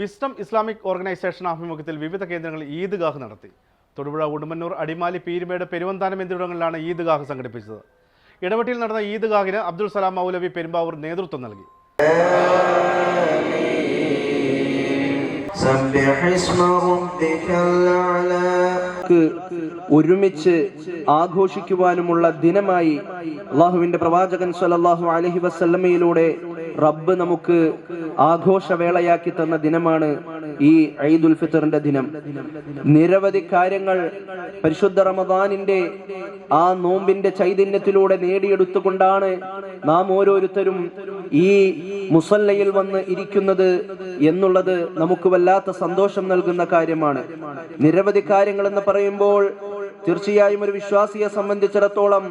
Wisdom Islamic organisation ആഭിമുഖ്യത്തിൽ വിവിധ കേന്ദ്രങ്ങളിൽ ഈദ്ഗാഹ് നടത്തി. തൊടുപുഴ ഉടുമ്പന്നൂർ അടിമാലി പീരുമേട് പെരുവന്താനം എന്നിവിടങ്ങളിലാണ് ഈദ്ഗാഹ് സംഘടിപ്പിച്ചത്. ഇടവെട്ടിയിൽ നടന്ന ഈദ്ഗാഹിന് അബ്ദുൾ സലാം മൗലവി പെരുമ്പാവൂർ നേതൃത്വം നൽകി. ഒരുമിച്ച് ആഘോഷിക്കുവാനുമുള്ള ദിനമായി അള്ളാഹുവിന്റെ പ്രവാചകൻ സലല്ലാഹു അലഹി വസ്ല്ലമയിലൂടെ റബ്ബ് നമുക്ക് ആഘോഷവേളയാക്കി തന്ന ദിനമാണ് ഈ ഈദുൽ ഫിത്തറിന്റെ ദിനം. നിരവധി കാര്യങ്ങൾ പരിശുദ്ധ റമദാനിന്റെ ആ നോമ്പിന്റെ ചൈതന്യത്തിലൂടെ നേടിയെടുത്തുകൊണ്ടാണ് നാം ഓരോരുത്തരും ഈ മുസല്ലയിൽ വന്ന് ഇരിക്കുന്നത് എന്നുള്ളത് നമുക്ക് വല്ലാത്ത സന്തോഷം നൽകുന്ന കാര്യമാണ്. നിരവധി കാര്യങ്ങൾ എന്ന് പറയുമ്പോൾ തീർച്ചയായും ഒരു വിശ്വാസിയെ സംബന്ധിച്ചിടത്തോളം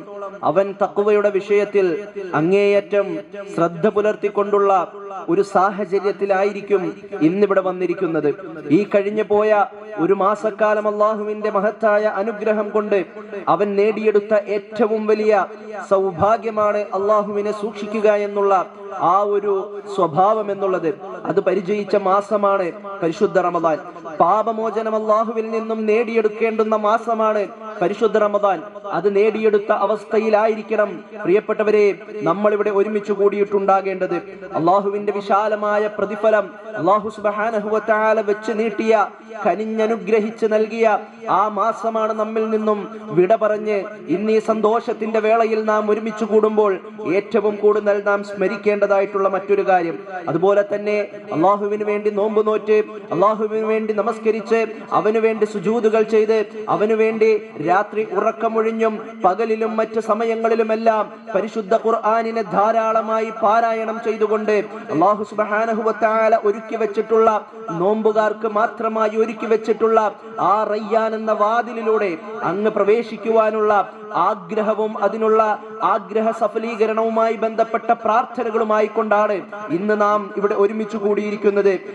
അവൻ തക്കുവയുടെ വിഷയത്തിൽ അങ്ങേയറ്റം ശ്രദ്ധ പുലർത്തിക്കൊണ്ടുള്ള ഒരു സാഹചര്യത്തിലായിരിക്കും ഇന്നിവിടെ വന്നിരിക്കുന്നത്. ഈ കഴിഞ്ഞു പോയ ഒരു മാസക്കാലം അള്ളാഹുവിന്റെ മഹത്തായ അനുഗ്രഹം കൊണ്ട് അവൻ നേടിയെടുത്ത ഏറ്റവും വലിയ സൗഭാഗ്യമാണ് അള്ളാഹുവിനെ സൂക്ഷിക്കുക എന്നുള്ള ആ ഒരു സ്വഭാവം എന്നുള്ളത്. അത് പരിചയിച്ച മാസമാണ് പരിശുദ്ധ റമദാൻ. പാപമോചനം അള്ളാഹുവിൽ നിന്നും നേടിയെടുക്കേണ്ടുന്ന മാസമാണ് പരിശുദ്ധ റമദാൻ. അത് നേടിയെടുത്ത അവസ്ഥയിലായിരിക്കണം പ്രിയപ്പെട്ടവരെ നമ്മൾ ഇവിടെ ഒരുമിച്ച് കൂടിയിട്ടുണ്ടാകേണ്ടത് അള്ളാഹുവിന്റെ വിശാലമായ പ്രതിഫലം അള്ളാഹു സുബാനഹുവത്താല വെച്ച് നീട്ടിയ കനിഞ്ഞനുഗ്രഹിച്ച് നൽകിയ ആ മാസമാണ് നമ്മിൽ നിന്നും വിട പറഞ്ഞ് ഇന്ന് ഈ സന്തോഷത്തിന്റെ വേളയിൽ നാം ഒരുമിച്ച് കൂടുമ്പോൾ ഏറ്റവും കൂടുതൽ നാം സ്മരിക്കേണ്ടതായിട്ടുള്ള മറ്റൊരു കാര്യം. അതുപോലെ തന്നെ അള്ളാഹുവിന് വേണ്ടി നോമ്പ് നോറ്റ് അള്ളാഹുവിന് വേണ്ടി നമസ്കരിച്ച് അവന് വേണ്ടി സുജൂതുകൾ ചെയ്ത് അവന് വേണ്ടി രാത്രി ഉറക്കമൊഴിഞ്ഞും പകലിലും മറ്റ് സമയങ്ങളിലുമെല്ലാം പരിശുദ്ധ ഖുർആാനിനെ ധാരാളമായി പാരായണം ചെയ്തുകൊണ്ട് അള്ളാഹു സുബാനഹുവത്താല ഒരുക്കി വെച്ചിട്ടുള്ള നോമ്പുകാർക്ക് മാത്രമായി ഒരുക്കി വെച്ചിട്ടുള്ള ആ റയ്യാൻ എന്ന വാതിലിലൂടെ അങ്ങ് പ്രവേശിക്കുവാനുള്ള ആഗ്രഹവും അതിനുള്ള ആഗ്രഹ സഫലീകരണവുമായി ബന്ധപ്പെട്ട പ്രാർത്ഥനകളുമായി കൊണ്ടാണ് ഇന്ന് നാം ഇവിടെ ഒരുമിച്ച് കൂടിയിരിക്കുന്നത്.